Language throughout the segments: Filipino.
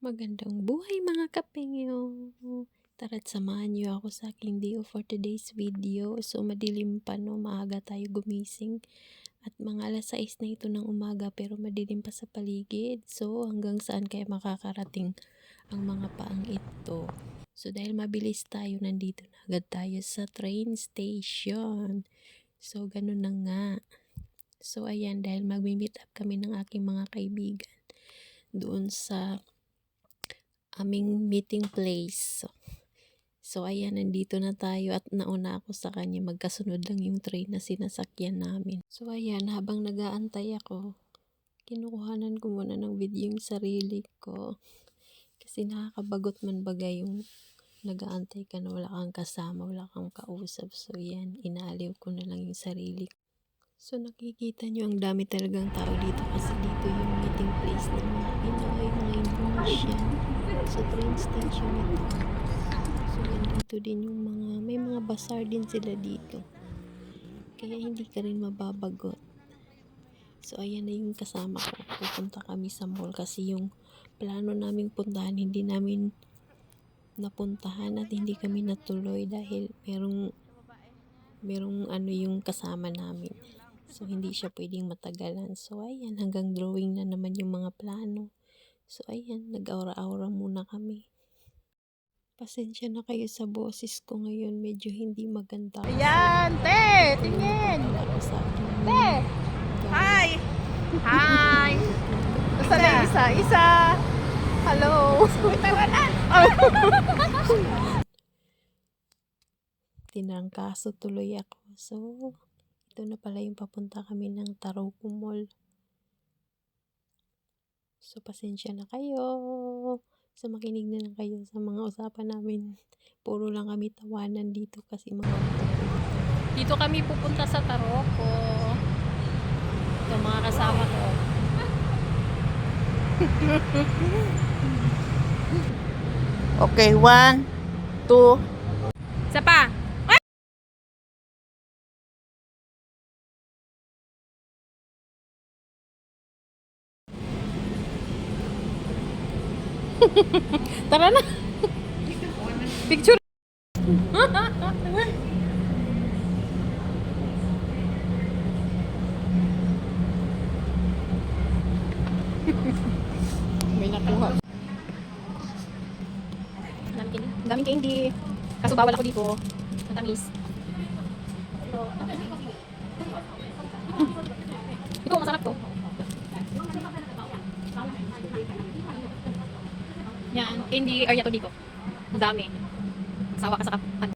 Magandang buhay mga kapengyo! Tara't samahan niyo ako sa aking day for today's video. So madilim pa no, maaga tayo gumising. At mga alas 6 na ito ng umaga pero madilim pa sa paligid. So hanggang saan kaya makakarating ang mga paang ito? So dahil mabilis tayo, nandito na agad tayo sa train station. So ganun na nga. So ayan, dahil mag-meet up kami ng aking mga kaibigan doon sa aming meeting place. So, so ayan, nandito na tayo at nauna ako sa kanya. Magkasunod lang yung train na sinasakyan namin. So ayan, habang nagaantay ako, kinukuhanan ko muna ng video yung sarili ko. Kasi nakakabagot man bagay yung nagaantay ka na wala kang kasama, wala kang kausap. So yan, inaaliw ko na lang yung sarili ko. So nakikita nyo ang dami talagang tao dito kasi dito yung meeting place ng mga Pinoy, mga Indonesian sa train station ito. So nandito din yung mga, may mga bazaar din sila dito. Kaya hindi ka rin mababagot. So ayan na yung kasama ko. Pupunta kami sa mall kasi yung plano naming puntahan hindi namin napuntahan at hindi kami natuloy dahil merong merong ano yung kasama namin. So, hindi siya pwedeng matagalan. So, ayan, hanggang drawing na naman yung mga plano. So, ayan, nag-aura-aura muna kami. Pasensya na kayo sa boses ko ngayon. Medyo hindi maganda. Ayan, te, tingin. Te, hi. Hi. Gusto na isa? Isa. Hello. Tawanan. Tinangkaso tuloy ako. So, ito na pala yung papunta kami ng Taroko Mall. So, pasensya na kayo. So, makinig na lang kayo sa mga usapan namin. Puro lang kami tawanan dito kasi mga Dito kami pupunta sa Taroko. Ito mga kasama ko. Okay, one, two, Isa pa. Tara na. Picture. may nakuha. Daming candy. Daming candy. Kaso bawal ako dito. Matamis. Ito, masarap to. Yan, candy area to dito. Ang dami. Sawa ka sa kap. Ano.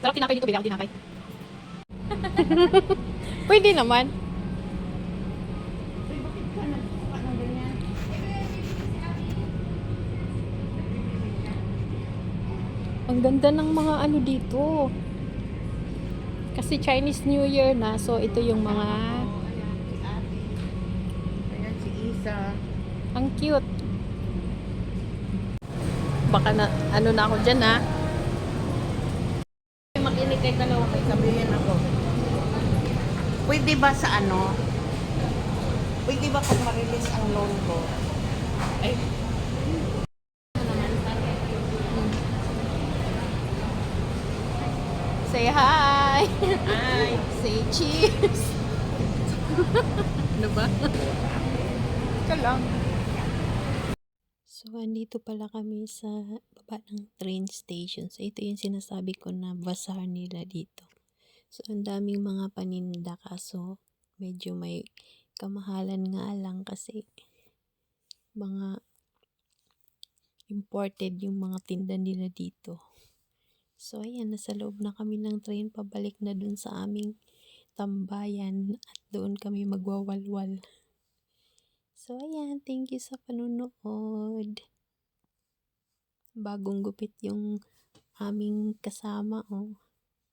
Sarap tinapay dito, bigyan ko tinapay. Pwede naman. Ang ganda ng mga ano dito. Kasi Chinese New Year na, so ito yung mga ayan si Isa. ang cute. Baka na ano na ako diyan ha. Makinig kay dalawa kay sabihin ako. Pwede ba sa ano? Pwede ba pag ma-release ang loan ko? Ay, Say cheers. ano ba? ka lang. So, andito pala kami sa baba ng train station. So, ito yung sinasabi ko na bazaar nila dito. So, ang daming mga paninda kaso medyo may kamahalan nga lang kasi mga imported yung mga tinda nila dito. So, ayan, nasa loob na kami ng train pabalik na dun sa aming tambayan at doon kami magwawalwal. So, ayan. Thank you sa panunood. Bagong gupit yung aming kasama, oh.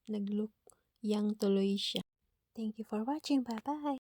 Nag-look young tuloy siya. Thank you for watching. Bye-bye.